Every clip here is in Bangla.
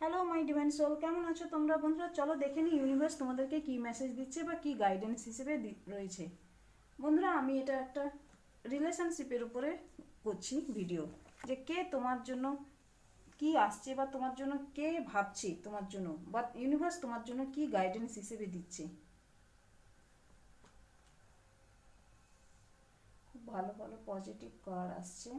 হ্যালো মাই ডিভাইন সোল কেমন আছো তোমরা বন্ধুরা? চলো দেখে নিই ইউনিভার্স তোমাদেরকে কি মেসেজ দিচ্ছে বা কি গাইডেন্স হিসেবে রয়েছে। বন্ধুরা, আমি এটা একটা রিলেশনশিপের উপরে করছি ভিডিও যে কে তোমার জন্য কি আসছে বা তোমার জন্য কে ভাবছে তোমার জন্য, বা ইউনিভার্স তোমার জন্য কি গাইডেন্স হিসেবে দিচ্ছে। খুব ভালো ভালো পজিটিভ কার আসছে।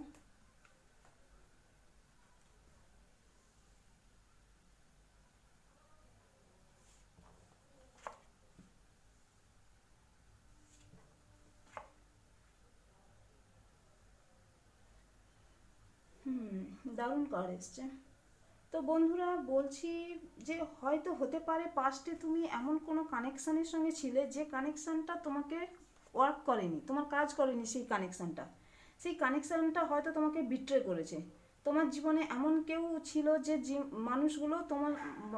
দারুণ কার্ড এসছে। তো বন্ধুরা, বলছি যে হয়তো হতে পারে পাস্টে তুমি এমন কোনো কানেকশানের সঙ্গে ছিলে যে কানেকশানটা তোমাকে ওয়ার্ক করেনি, তোমার কাজ করেনি সেই কানেকশানটা সেই কানেকশানটা হয়তো তোমাকে বিট্রে করেছে। তোমার জীবনে এমন কেউ ছিল যে- মানুষগুলো তোমার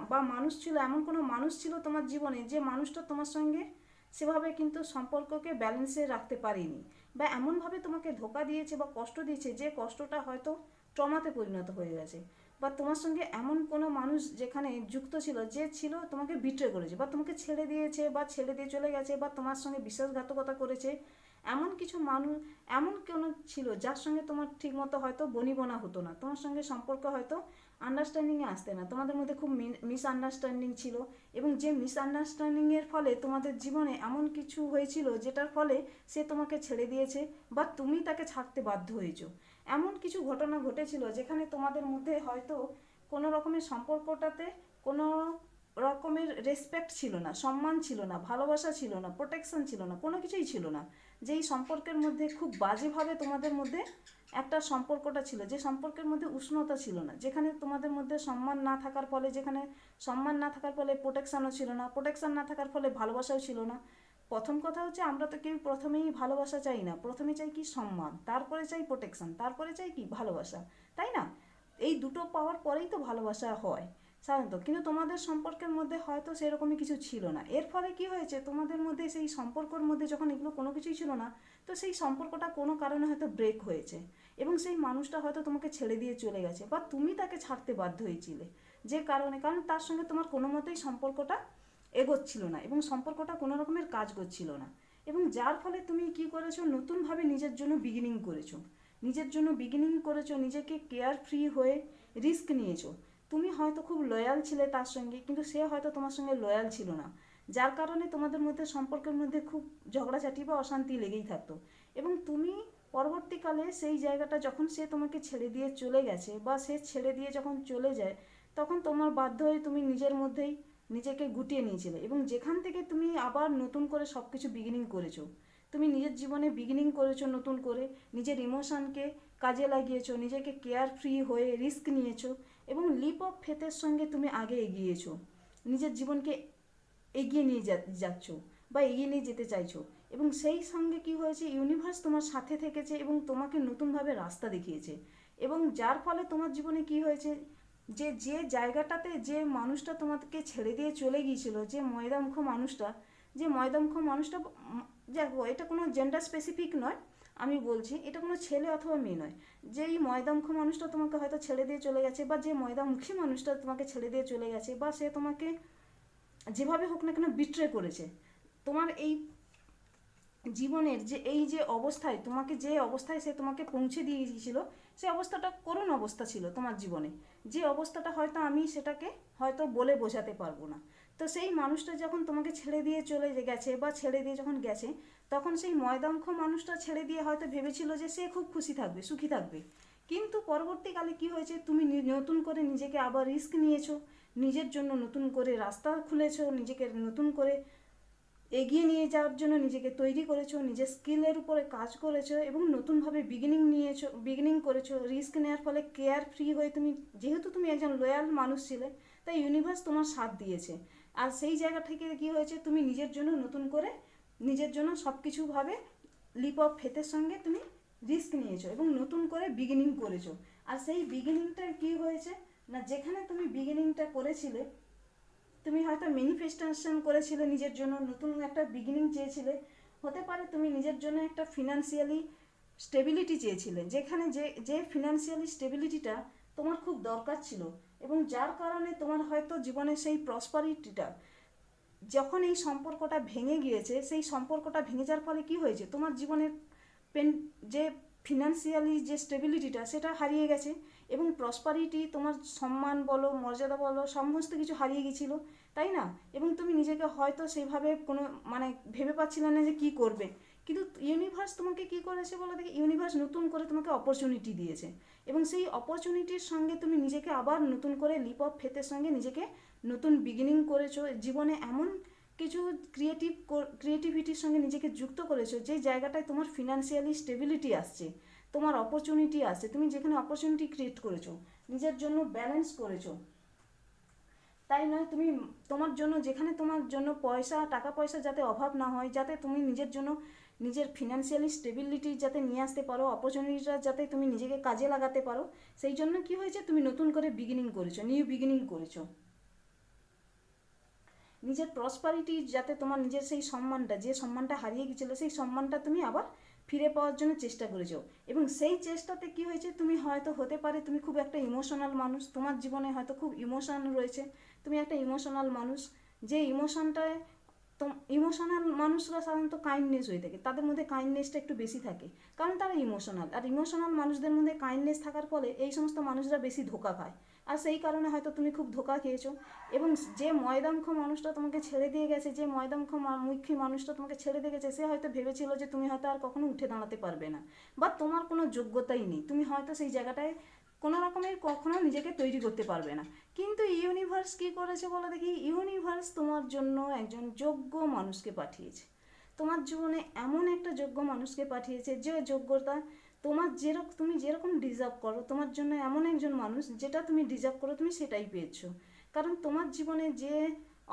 বা মানুষ ছিল, এমন কোনো মানুষ ছিল তোমার জীবনে যে মানুষটা তোমার সঙ্গে সেভাবে কিন্তু সম্পর্ককে ব্যালেন্সে রাখতে পারেনি। বা এমনভাবে তোমাকে ধোকা দিয়েছে বা কষ্ট দিয়েছে যে কষ্টটা হয়তো ট্রমাতে পরিণত হয়ে গেছে। বা তোমার সঙ্গে এমন কোনো মানুষ যেখানে যুক্ত ছিল, যে ছিল তোমাকে বিট্রে করেছে, বা তোমাকে ছেড়ে দিয়েছে, বা ছেড়ে দিয়ে চলে গেছে, বা তোমার সঙ্গে বিশ্বাসঘাতকতা করেছে, এমন কিছু মানুষ এমন কোনো ছিল যার সঙ্গে তোমার ঠিকমতো হয়তো বনিবনা হতো না। তোমার সঙ্গে সম্পর্ক হয়তো আন্ডারস্ট্যান্ডিংয়ে আসতে না। তোমাদের মধ্যে খুব মিসআন্ডারস্ট্যান্ডিং ছিল এবং যে মিসআন্ডারস্ট্যান্ডিংয়ের ফলে তোমাদের জীবনে এমন কিছু হয়েছিল যেটার ফলে সে তোমাকে ছেড়ে দিয়েছে বা তুমি তাকে ছাড়তে বাধ্য হয়েছো। এমন কিছু ঘটনা ঘটেছিল যেখানে তোমাদের মধ্যে হয়তো কোনো রকমের সম্পর্কটাতে কোনো রকমের রেসপেক্ট ছিল না, সম্মান ছিল না, ভালোবাসা ছিল না প্রোটেকশন ছিল না, কোনো কিছুই ছিল না। যেই সম্পর্কের মধ্যে খুব বাজেভাবে তোমাদের মধ্যে একটা সম্পর্কটা ছিল, যে সম্পর্কের মধ্যে উষ্ণতা ছিল না, যেখানে তোমাদের মধ্যে সম্মান না থাকার ফলে, যেখানে সম্মান না থাকার ফলে প্রোটেকশনও ছিল না প্রোটেকশন না থাকার ফলে ভালোবাসাও ছিল না। প্রথম কথা হচ্ছে আমরা তো কেউ প্রথমেই ভালোবাসা চাই না, প্রথমে চাই কি সম্মান, তারপরে চাই প্রোটেকশন তারপরে চাই কি ভালোবাসা, তাই না? এই দুটো পাওয়ার পরেই তো ভালোবাসা হয়, সাধারণত। কিন্তু তোমাদের সম্পর্কের মধ্যে হয়তো সেরকমই কিছু ছিল না। এর ফলে কি হয়েছে? তোমাদের মধ্যে সেই সম্পর্কের মধ্যে যখন এগুলো কোনো কিছুই ছিল না, তো সেই সম্পর্কটা কোনো কারণে হয়তো ব্রেক হয়েছে। এবং সেই মানুষটা হয়তো তোমাকে ছেড়ে দিয়ে চলে গেছে বা তুমি তাকে ছাড়তে বাধ্য হয়েছিলে যে কারণে, কারণ তার সঙ্গে তোমার কোনো মতেই সম্পর্কটা এগোচ্ছিল না এবং সম্পর্কটা কোনো রকমের কাজ করছিল না। এবং যার ফলে তুমি কি করেছ? নতুনভাবে নিজের জন্য বিগিনিং করেছ। নিজের জন্য বিগিনিং করেছ, নিজেকে কেয়ার ফ্রি হয়ে রিস্ক নিয়েছো। তুমি হয়তো খুব লয়াল ছিলে তার সঙ্গে, কিন্তু সে হয়তো তোমার সঙ্গে লয়াল ছিল না। যার কারণে তোমাদের মধ্যে, সম্পর্কের মধ্যে খুব ঝগড়াঝাটি বা অশান্তি লেগেই থাকতো। এবং তুমি পরবর্তীকালে সেই জায়গাটা যখন সে তোমাকে ছেড়ে দিয়ে চলে গেছে বা সে ছেড়ে দিয়ে যখন চলে যায়, তখন তোমার বাধ্য হয়ে তুমি নিজের মধ্যেই নিজেকে গুটিয়ে নিয়েছিলে এবং যেখান থেকে তুমি আবার নতুন করে সব কিছু বিগিনিং করেছ। তুমি নিজের জীবনে বিগিনিং করেছ নতুন করে, নিজের ইমোশনকে কাজে লাগিয়েছো, নিজেকে কেয়ার ফ্রি হয়ে রিস্ক নিয়েছো এবং লিপ অফ ফেথের সঙ্গে তুমি আগে এগিয়েছো। নিজের জীবনকে এগিয়ে নিয়ে যাচ্ছ বা এগিয়ে নিয়ে যেতে চাইছো। এবং সেই সঙ্গে কি হয়েছে ইউনিভার্স তোমার সাথে থেকেছে এবং তোমাকে নতুনভাবে রাস্তা দেখিয়েছে। এবং যার ফলে তোমার জীবনে কি হয়েছে, যে যে জায়গাটাতে যে মানুষটা তোমাকে ছেড়ে দিয়ে চলে গিয়েছিল, যে ময়দামুখ মানুষটা, যে ময়দামুখ মানুষটা দেখো এটা কোনো জেন্ডার স্পেসিফিক নয়, আমি বলছি এটা কোনো ছেলে অথবা মেয়ে নয়। যে এই ময়দামুখ মানুষটা তোমাকে হয়তো ছেড়ে দিয়ে চলে গেছে বা যে ময়দামুখী মানুষটা তোমাকে ছেড়ে দিয়ে চলে গেছে বা সে তোমাকে যেভাবে হোক না কেন বিট্রে করেছে, তোমার এই জীবনের যে, এই যে অবস্থায়, তোমাকে যে অবস্থায় সে তোমাকে পৌঁছে দিয়ে গিয়েছিল সেই অবস্থাটা করুণ অবস্থা ছিল তোমার জীবনে। যে অবস্থাটা হয়তো আমি সেটাকে হয়তো বলে বোঝাতে পারব না। তো সেই মানুষটা যখন তোমাকে ছেড়ে দিয়ে চলে গেছে বা ছেড়ে দিয়ে যখন গেছে, তখন সেই ময়দাঙ্ক মানুষটা ছেড়ে দিয়ে হয়তো ভেবেছিল যে সে খুব খুশি থাকবে, সুখী থাকবে। কিন্তু পরবর্তীকালে কি হয়েছে? তুমি নতুন করে নিজেকে আবার রিস্ক নিয়েছো, নিজের জন্য নতুন করে রাস্তা খুলেছো, নিজেকে নতুন করে এগিয়ে নিয়ে যাওয়ার জন্য নিজেকে তৈরি করেছ, নিজের স্কিলের উপরে কাজ করেছ এবং নতুনভাবে বিগিনিং নিয়েছো বিগিনিং করেছ। রিস্ক নেওয়ার ফলে কেয়ার ফ্রি হয়ে তুমি, যেহেতু তুমি একজন লয়াল মানুষ ছিলে, তাই ইউনিভার্স তোমার সাথ দিয়েছে। আর সেই জায়গা থেকে কি হয়েছে, তুমি নিজের জন্য নতুন করে নিজের জন্য সব কিছুভাবে লিপ অফ ফেথের সঙ্গে তুমি রিস্ক নিয়েছো এবং নতুন করে বিগিনিং করেছ। আর সেই বিগিনিংটা কি হয়েছে, না যেখানে তুমি বিগিনিংটা করেছিলে তুমি হয়তো ম্যানিফেস্টেশন করেছিলে নিজের জন্য, নতুন একটা বিগিনিং চেয়েছিলে। হতে পারে তুমি নিজের জন্য একটা ফিনান্সিয়ালি স্টেবিলিটি চেয়েছিলে, যেখানে যে যে ফিনান্সিয়ালি স্টেবিলিটিটা তোমার খুব দরকার ছিল এবং যার কারণে তোমার হয়তো জীবনে সেই প্রসপারিটিটা যখন এই সম্পর্কটা ভেঙে গিয়েছে, সেই সম্পর্কটা ভেঙে যাওয়ার ফলে কি হয়েছে? তোমার জীবনের পেন যে ফিনান্সিয়ালি যে স্টেবিলিটিটা সেটা হারিয়ে গেছে। এবং প্রসপারিটি তোমার সম্মান বলো, মর্যাদা বলো, সমস্ত কিছু হারিয়ে গেছিল, তাই না? এবং তুমি নিজেকে হয়তো সেইভাবে কোনো মানে ভেবে পাচ্ছিলে না যে কি করবে। কিন্তু ইউনিভার্স তোমাকে কি করেছে বলো দেখি? ইউনিভার্স নতুন করে তোমাকে অপরচুনিটি দিয়েছে। এবং সেই অপরচুনিটির সঙ্গে তুমি নিজেকে আবার নতুন করে লিপ অফ ফেতের সঙ্গে নিজেকে নতুন বিগিনিং করেছ। জীবনে এমন কিছু ক্রিয়েটিভ ক্রিয়েটিভিটির সঙ্গে নিজেকে যুক্ত করেছ যে জায়গাটায় তোমার ফিনান্সিয়ালি স্টেবিলিটি আসছে। তোমার অপরচুনিটি আসছে তুমি যেখানে অপরচুনিটি ক্রিয়েট করেছ, নিজের জন্য ব্যালেন্স করেছ। তাই নয়, তুমি তোমার জন্য, যেখানে তোমার জন্য পয়সা, টাকা পয়সা যাতে অভাব না হয়, যাতে তুমি নিজের জন্য নিজের ফিনান্সিয়ালি স্টেবিলিটি যাতে নিয়ে আসতে পারো অপরচুনিটিটা যাতে তুমি নিজেকে কাজে লাগাতে পারো, সেই জন্য কি হয়েছে, তুমি নতুন করে বিগিনিং করেছ নিউ বিগিনিং করেছ। নিজের প্রসপারিটি যাতে তোমার নিজের সেই সম্মানটা, যে সম্মানটা হারিয়ে গেছিল সেই সম্মানটা তুমি আবার ফিরে পাওয়ার জন্য চেষ্টা করেছ এবং সেই চেষ্টাতে কি হয়েছে? তুমি হয়তো হতে পারে তুমি খুব একটা ইমোশনাল মানুষ। তোমার জীবনে হয়তো খুব ইমোশন রয়েছে। তুমি একটা ইমোশনাল মানুষ। যে ইমোশনটায় ইমোশনাল মানুষরা সাধারণত কাইন্ডনেস হয়ে থাকে। তাদের মধ্যে কাইন্ডনেসটা একটু বেশি থাকে। কারণ তারা ইমোশনাল আর ইমোশনাল মানুষদের মধ্যে কাইন্ডনেস থাকার ফলে এই সমস্ত মানুষরা বেশি ধোকা খায়। আর সেই কারণে হয়তো তুমি খুব ধোকা খেয়েছো। এবং যে ময়দাঙ্ক মানুষটা তোমাকে ছেড়ে দিয়ে গেছে, যে ময়দাঙ্ক মুখী মানুষটা তোমাকে ছেড়ে দিয়ে গেছে, সে হয়তো ভেবেছিল যে তুমি হয়তো আর কখনো উঠে দাঁড়াতে পারবে না। বা তোমার কোনো যোগ্যতাই নেই। তুমি হয়তো সেই জায়গাটায় কোনো রকমের কখনো নিজেকে তৈরি করতে পারবে না। কিন্তু ইউনিভার্স কি করেছে বলো দেখি? ইউনিভার্স তোমার জন্য একজন যোগ্য মানুষকে পাঠিয়েছে। তোমার জীবনে এমন একটা যোগ্য মানুষকে পাঠিয়েছে, যে যোগ্যতা তোমার যেরকম তুমি যেরকম ডিজার্ভ করো, তোমার জন্য এমন একজন মানুষ যেটা তুমি ডিজার্ভ করো, তুমি সেটাই পেয়েছ। কারণ তোমার জীবনে যে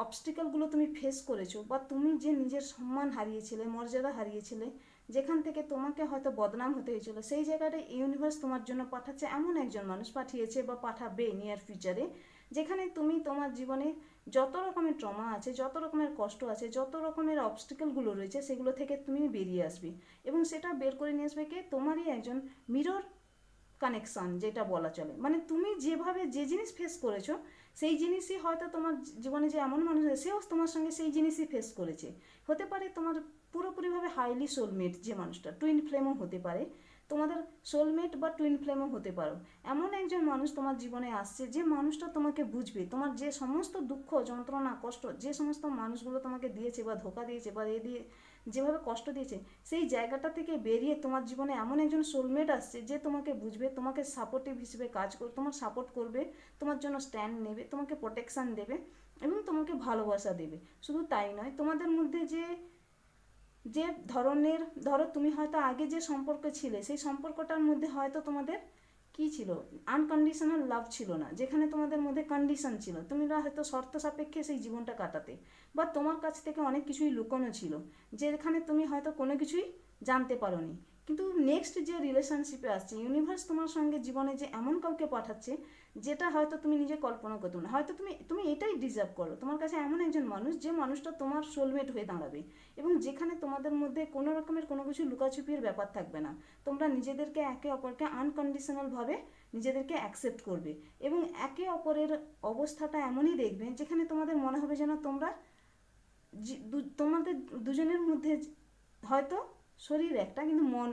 অবস্টিকেলগুলো তুমি ফেস করেছ বা তুমি যে নিজের সম্মান হারিয়েছিলে, মর্যাদা হারিয়েছিলে, যেখান থেকে তোমাকে হয়তো বদনাম হতে হয়েছিল, সেই জায়গাটায় ইউনিভার্স তোমার জন্য পাঠাচ্ছে, এমন একজন মানুষ পাঠিয়েছে বা পাঠাবে নিয়ার ফিউচারে যেখানে তুমি তোমার জীবনে যত রকমের ট্রমা আছে, যত রকমের কষ্ট আছে, যত রকমের অবস্টিকেলগুলো রয়েছে, সেগুলো থেকে তুমি বেরিয়ে আসবে। এবং সেটা বের করে নিয়ে আসবে কে? তোমারই একজন মিরর কানেকশান যেটা বলা চলে। মানে তুমি যেভাবে যে জিনিস ফেস করেছ, সেই জিনিসই হয়তো তোমার জীবনে যে এমন মানুষ আছে, সেও তোমার সঙ্গে সেই জিনিসই ফেস করেছে। হতে পারে তোমার পুরোপুরিভাবে হাইলি সোলমেট যে মানুষটা টুইন ফ্লেমও হতে পারে। তোমাদের সোলমেট বা টুইন ফ্লেমও হতে পারো। এমন একজন মানুষ তোমার জীবনে আসছে, যে মানুষটা তোমাকে বুঝবে। তোমার যে সমস্ত দুঃখ, যন্ত্রণা, কষ্ট, যে সমস্ত মানুষগুলো তোমাকে দিয়েছে বা ধোকা দিয়েছে বা এ দিয়ে যেভাবে কষ্ট দিয়েছে, সেই জায়গাটা থেকে বেরিয়ে তোমার জীবনে এমন একজন সোলমেট আসছে, যে তোমাকে বুঝবে, তোমাকে সাপোর্টিভ হিসেবে কাজ করবে তোমার সাপোর্ট করবে, তোমার জন্য স্ট্যান্ড নেবে, তোমাকে প্রোটেকশান দেবে এবং তোমাকে ভালোবাসা দেবে। শুধু তাই নয়, তোমাদের মধ্যে যে যে ধরনের, ধরো তুমি হয়তো আগে যে সম্পর্ক ছিলে, সেই সম্পর্কটার মধ্যে হয়তো তোমাদের কি ছিল? আনকন্ডিশনাল লাভ ছিল না, যেখানে তোমাদের মধ্যে কন্ডিশন ছিল। তুমি হয়তো শর্ত সাপেক্ষে সেই জীবনটা কাটাতে। বা তোমার কাছ থেকে অনেক কিছুই লুকোনো ছিল, যেখানে তুমি হয়তো কোনো কিছুই জানতে পারোনি। কিন্তু নেক্সট যে রিলেশনশিপে আসছে ইউনিভার্স তোমার সঙ্গে জীবনে যে এমন কাউকে পাঠাচ্ছে, যেটা হয়তো তুমি নিজে কল্পনা করতে না। হয়তো তুমি তুমি এটাই ডিজার্ভ করো। তোমার কাছে এমন একজন মানুষ, যে মানুষটা তোমার সোলমেট হয়ে দাঁড়াবে। এবং যেখানে তোমাদের মধ্যে কোনো রকমের কোনো কিছু লুকাছুপির ব্যাপার থাকবে না। তোমরা নিজেদেরকে একে অপরকে আনকন্ডিশনালভাবে নিজেদেরকে অ্যাকসেপ্ট করবে। এবং একে অপরের অবস্থাটা এমনই দেখবে, যেখানে তোমাদের মনে হবে যেন তোমরা তোমাদের দুজনের মধ্যে হয়তো শরীর একটা কিন্তু মন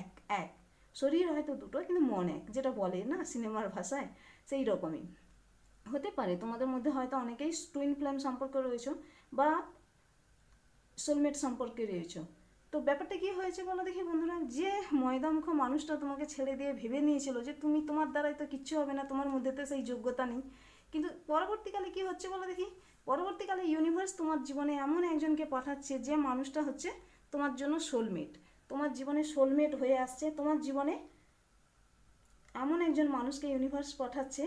এক এক। শরীর হয়তো দুটো, কিন্তু মন এক, যেটা বলে না সিনেমার ভাষায়, সেই রকমই। হতে পারে, তোমাদের মধ্যে হয়তো অনেকেই টুইন ফ্লেম সম্পর্কে রয়েছে বা সোলমেট সম্পর্কে রয়েছে। তো ব্যাপারটা কি হয়েছে বলো দেখি বন্ধুরা? যে ময়দামুখ মানুষটা তোমাকে ছেড়ে দিয়ে ভেবে নিয়েছিল যে তুমি তোমার দ্বারাই তো কিচ্ছু হবে না, তোমার মধ্যে তো সেই যোগ্যতা নেই। কিন্তু পরবর্তীকালে কি হচ্ছে বলো দেখি? পরবর্তীকালে ইউনিভার্স তোমার জীবনে এমন একজনকে পাঠাচ্ছে যে মানুষটা হচ্ছে তোমার জন্য সোলমেট তোমার জীবনে সোলমেট হয়ে আসছে, তোমার জীবনে এমন একজন মানুষকে ইউনিভার্স পাঠাচ্ছে,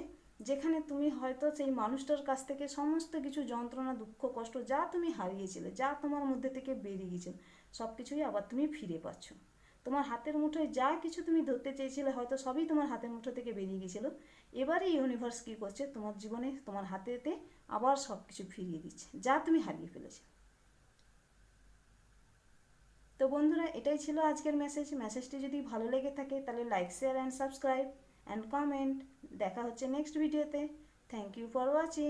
যেখানে তুমি হয়তো সেই মানুষটার কাছ থেকে সমস্ত কিছু যন্ত্রণা, দুঃখ, কষ্ট যা তুমি হারিয়েছিলে, যা তোমার মধ্যে থেকে বেরিয়ে গিয়েছিল সব কিছুই আবার তুমি ফিরে পাচ্ছ। তোমার হাতের মুঠোয় যা কিছু তুমি ধরতে চেয়েছিলে, হয়তো সবই তোমার হাতের মুঠো থেকে বেরিয়ে গিয়েছিল। এবারে ইউনিভার্স কী করছে? তোমার জীবনে তোমার হাতেতে আবার সব কিছু ফিরিয়ে দিচ্ছে, যা তুমি হারিয়ে ফেলেছো তো বন্ধুরা, এটাই ছিল আজকের মেসেজ মেসেজটি যদি ভালো লেগে থাকে, তাহলে like share and subscribe and comment দেখা হচ্ছে নেক্সট ভিডিওতে থ্যাংক ইউ ফর ওয়াচিং